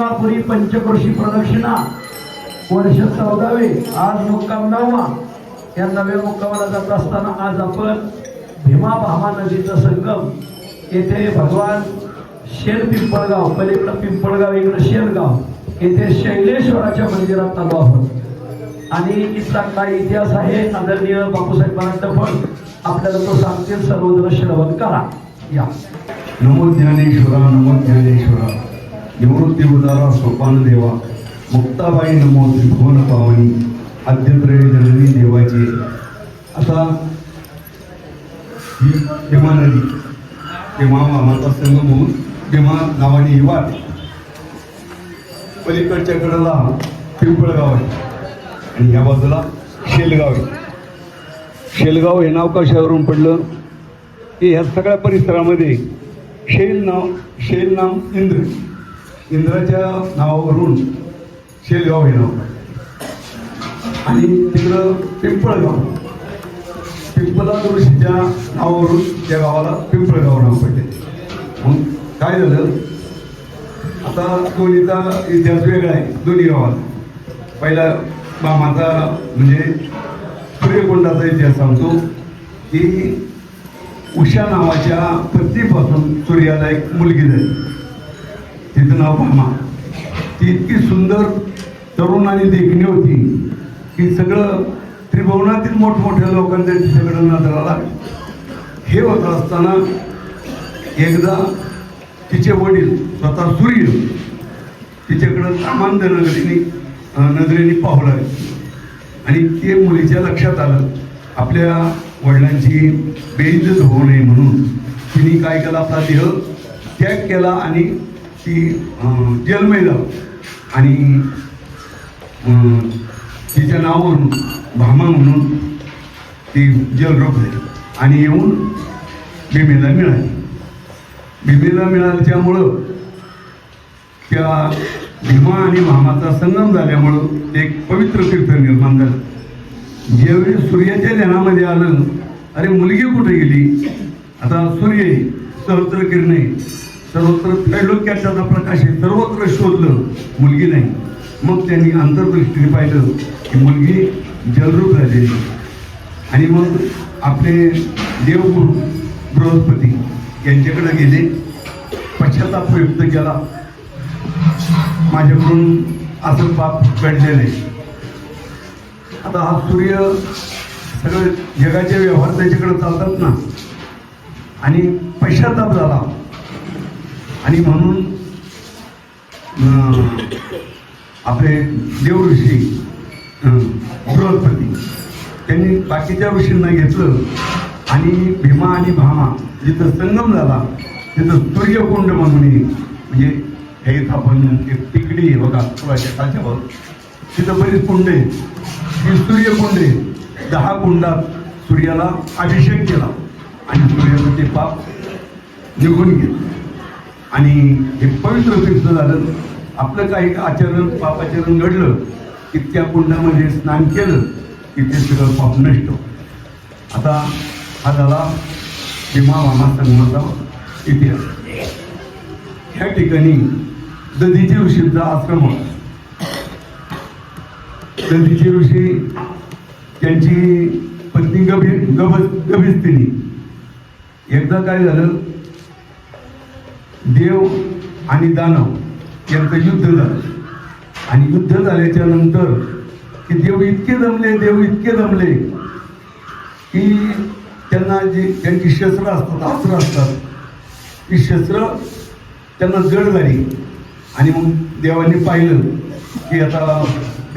पुरी पंचक्रोशी प्रदक्षिणा वर्ष चौदावे आज मुक्काम नववा या नव्या मुक्कामाला जात असताना आज आपण भीमा भामा नदीचा संगम येथे भगवान शेर पिंपळगाव पलीकडं पिंपळगाव इकडं शेरगाव येथे शैलेश्वराच्या मंदिरात आलो आहोत. आणि इथला काय इतिहास आहे आदरणीय बापूसाहेब पण आपल्याला तो सांगतील. सर्वजण श्रवण करा. या. नमो ज्ञानेश्वरा नमो ज्ञानेश्वरा. निवृत्ती उदारा सोपान देवा मुक्ताबाई नमो त्रिभुवन पावनी आद्यत्रय जननी देवाची. आता ही भीमा नदी भीमा मामाचा संगम होऊन भीमा नावाने ही वाट. पलीकडच्या कडेला पिंपळगाव आहे. आणि या बाजूला शेलगाव आहे. शेलगाव हे नाव कशावरून पडलं? की ह्या सगळ्या परिसरामध्ये शेल नाव शेल नाम इंद्र. इंद्राच्या नावावरून शेलगाव हे नाव. आणि तिकडं पिंपळगाव. पिंपला ऋषीच्या नावावरून त्या गावाला पिंपळगाव नाव पडले. मग काय झालं? आता दोन्हीचा इतिहास वेगळा आहे दोन्ही गावात पहिला मामाचा म्हणजे सूर्यकुंडाचा इतिहास सांगतो की उषा नावाच्या पत्नीपासून सूर्याला एक मुलगी झाली. तिचं नाव भामा. ती इतकी सुंदर तरुण आणि देखणी होती की सगळं त्रिभुवनातील मोठमोठ्या लोकांच्या तिच्याकडं नजरा आला हे होत असताना एकदा तिचे वडील स्वतः सूर्य तिच्याकडं सामान्य नजरेने नजरेने पाहू लागले. आणि ते मुलीच्या लक्षात आलं आपल्या वडिलांची बेइज्जत होऊ नये म्हणून. तिने काय केला आपला देह त्याग केला आणि ती अं, आणि तिच्या नावावरून भामा म्हणून ती जलरोप झाली आणि येऊन भीमेला मिळाली. भीमेला मिळाल्याच्यामुळं त्या भीमा आणि भामाचा संगम झाल्यामुळं एक पवित्र तीर्थ निर्माण झालं. ज्यावेळी सूर्याच्या ध्यानामध्ये आलं अरे मुलगी कुठे गेली? आता सूर्य आहे, सहस्त्र किरणे सर्वत्र त्रैलोक्याचा प्रकाश आहे सर्वत्र शोधलं मुलगी नाही. मग त्यांनी अंतर्दृष्टीने पाहिलं की मुलगी जलरूप झालेली आणि मग आपले देवगुरु बृहस्पती यांच्याकडे गेले पश्चाताप व्यक्त केला. माझ्याकडून असं पाप घडलेलं आहे. आता हा सूर्य सगळं जगाचे व्यवहार त्याच्याकडे चालतात ना. आणि पश्चाताप झाला. आणि म्हणून आपले देव ऋषी बृहस्पती त्यांनी बाकीच्या ऋषींना घेतलं आणि भीमा आणि भामा जिथं संगम झाला तिथं सूर्यकुंड म्हणून म्हणजे हे आपण एक तिकडी आहे बघा पुराच्या खालच्या तिथं बरीच कुंड आहे ही सूर्यकुंड आहे दहा कुंडात सूर्याला अभिषेक केला आणि सूर्याचं ते पाप निघून गेलं. आणि हे पवित्र तीर्थ झालं. आपलं काही आचरण पापाचरण घडलं की त्या कुंडामध्ये स्नान केलं की ते सगळं पाप नष्ट आता हा झाला भीमा मामा संगमाचा इतिहास. ह्या ठिकाणी दधीची ऋषींचा आश्रम होता. दधीची ऋषी त्यांची पत्नी गभी गभ गभिस्तिनी एकदा काय झालं? देव आणि दानव यांचं युद्ध झालं. आणि युद्ध झाल्याच्यानंतर की देव इतके जमले देव इतके जमले की त्यांना जे त्यांची शस्त्र असतात अस्त्र असतात. ती शस्त्र त्यांना जड झाली. आणि मग देवांनी पाहिलं की आता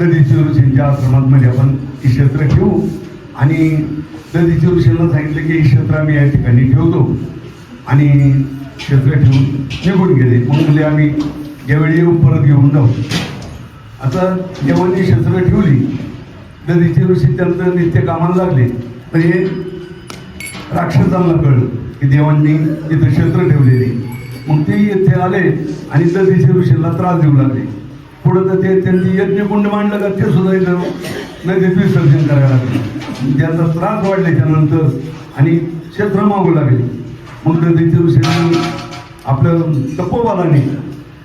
दधीची ऋषींच्या आश्रमामध्ये आपण ही शस्त्र ठेवू. आणि दधीची ऋषींना सांगितलं की ही शस्त्र आम्ही या ठिकाणी ठेवतो. आणि शस्त्र ठेवून निघून गेले. मग आम्ही ज्यावेळी येऊ परत घेऊन जाऊ. आता देवांनी शस्त्र ठेवली. नदीच्या ऋषी त्यांचं नित्य कामाला लागले. तर हे राक्षसांना कळलं की देवांनी इथं शस्त्र ठेवलेली. मग ते येथे आले आणि नदीच्या ऋषीला त्रास देऊ लागले. पुढं तर ते त्यांनी यज्ञकुंड मांडलं का ते सुद्धा इथं नदीत विसर्जन करायला लागले. त्यांचा त्रास वाढल्याच्यानंतर आणि क्षेत्र मागू लागले. मग दधीचे आपलं तपोबलाने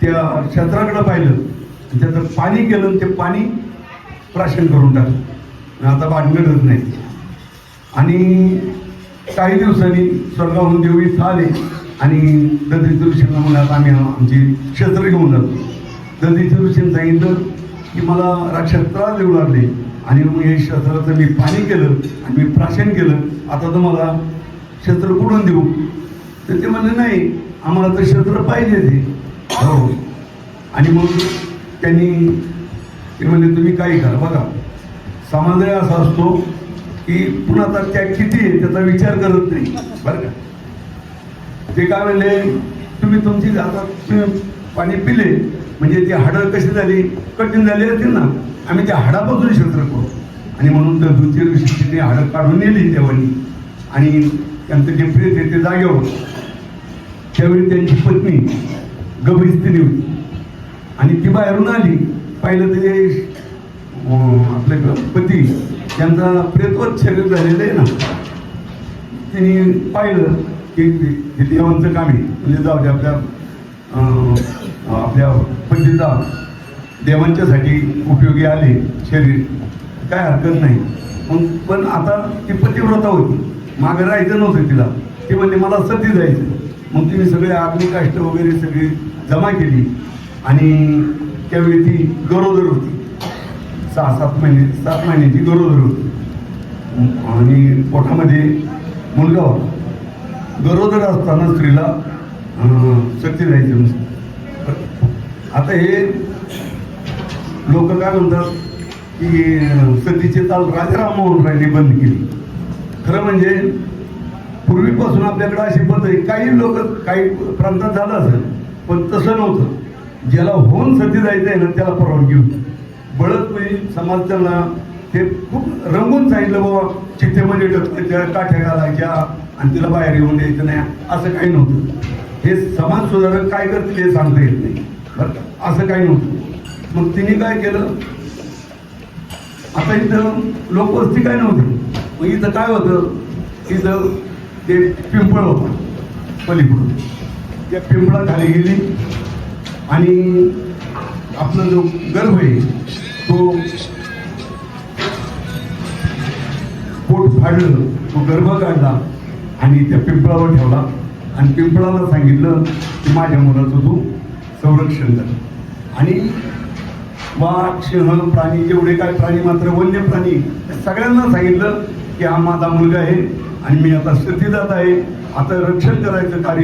त्या क्षेत्राकडं पाहिलं. त्याचं पाणी केलं ते पाणी प्राशन करून टाकलं. आता भानगडच नाही. आणि काही दिवसांनी स्वर्गाहून देव इथं आले आणि दत्त ऋषींना आता आम्ही आमची क्षेत्र घेऊन जातो. दधी ऋषींनी सांगितलं की मला राक्षस त्रास देऊ लागले. आणि मग हे क्षेत्राचं मी पाणी केलं आणि मी प्राशन केलं. आता तुम्हाला क्षेत्र कुठून देऊ? तर ते म्हणले नाही आम्हाला तर क्षेत्र पाहिजे ते हो. आणि मग त्यांनी ते म्हणले तुम्ही काही करा. बघा समाजय असा असतो की पुन्हा आता त्या किती आहे त्याचा विचार करत नाही. बरं का? ते काय म्हणले तुम्ही तुमची आता पाणी पिले म्हणजे ती हाडं कशी झाली? कठीण झाली असतील ना? आम्ही त्या हाडापासून क्षेत्र करू. आणि म्हणून तर दुसऱ्या दिवशी ते हाडं काढून नेली देवानी. आणि त्यांचं जे प्रेत आहे ते जागेवर त्यावेळी त्यांची पत्नी गभीस्थिनी होती. आणि ती बाहेरून आली. पाहिलं ते आपले ग- पती त्यांचा प्रेतवत शरीर झालेलं आहे ना. तिने पाहिलं की ते- हे देवांचं काम आहे. म्हणजे जाऊ दे आपल्या आपल्या पतीचा देवांच्यासाठी उपयोगी आले शरीर. काय हरकत नाही. मग पण आता ती पतिव्रता होती. मागं राहायचं नव्हतं तिला. ती म्हणजे मला सती जायचं. मग तिने सगळे अग्निकाष्ट वगैरे सगळी जमा केली. आणि त्यावेळी ती गरोदर होती. सहा सात महिने सात महिन्याची गरोदर होती. आणि पोटामध्ये मुलगा होता. गरोदर असताना स्त्रीला शक्ती जायची जायचं आता हे लोक काय म्हणतात की सतीचे ताल राजाराम मोहन रायने बंद केली. खरं म्हणजे पूर्वीपासून आपल्याकडे अशी पद्धत आहे. काही लोक काही प्रांतात झालं असेल पण तसं नव्हतं. ज्याला होऊन सती जायचं आहे ना त्याला परवानगी होती. बळदपणी समाज त्यांना ते खूप रंगून सांगितलं बाबा चिठ्ठीमध्ये ढकलायच्या म्हणजे काठ्या घालायच्या आणि तिला बाहेर येऊन द्यायचं नाही. असं काही नव्हतं. हे समाज सुधारक काय करतील हे सांगता येत नाही. बरं असं काही नव्हतं. मग तिने काय केलं? आता इथं लोकवस्ती काय नव्हती? मग इथं काय होतं? इथं ते पिंपळ होतं पलीकडून. त्या पिंपळाखाली गेली आणि आपला जो गर्भ आहे तो पोट फाडलं तो गर्भ काढला आणि त्या पिंपळावर ठेवला. आणि पिंपळाला सांगितलं की माझ्या मुलाचं तू संरक्षण कर. आणि वाघ सिंह प्राणी जेवढे काय प्राणी मात्र वन्य प्राणी सगळ्यांना सांगितलं की हा माझा मुलगा आहे. आणि मी आता सती जात आहे. आता रक्षण करायचं कार्य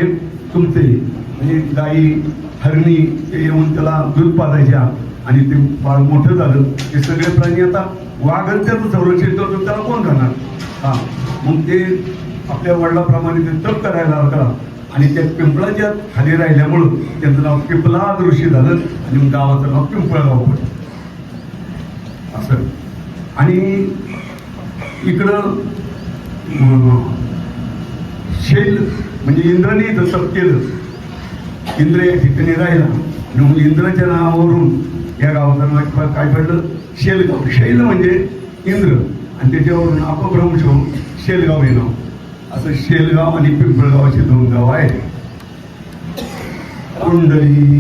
तुमचे. म्हणजे गाई हरणी ते येऊन त्याला दूध पाजायच्या आणि ते बाळ मोठं झालं. हे सगळे प्राणी आता वाघच त्याचं संरक्षण करतो. त्याला कोण करणार? हा. मग ते आपल्या वडिलाप्रमाणे ते तप करायला लागला. आणि त्या पिंपळाच्या खाली राहिल्यामुळं त्यांचं नाव पिंपला ऋषी झालं. आणि मग गावाचं नाव पिंपळगाव पडलं. असं. आणि इकडं शैल म्हणजे इंद्राने इथं सब केलं इंद्र या ठिकाणी राहिला. आणि मग इंद्राच्या नावावरून या गावाचं नाव काय पडलं? शेलगाव. शैल म्हणजे इंद्र. आणि त्याच्यावरून अपभ्रंश होऊन शेलगाव हे नाव. असं शेलगाव आणि पिंपळगावाचे दोन गाव आहेत. कुंडली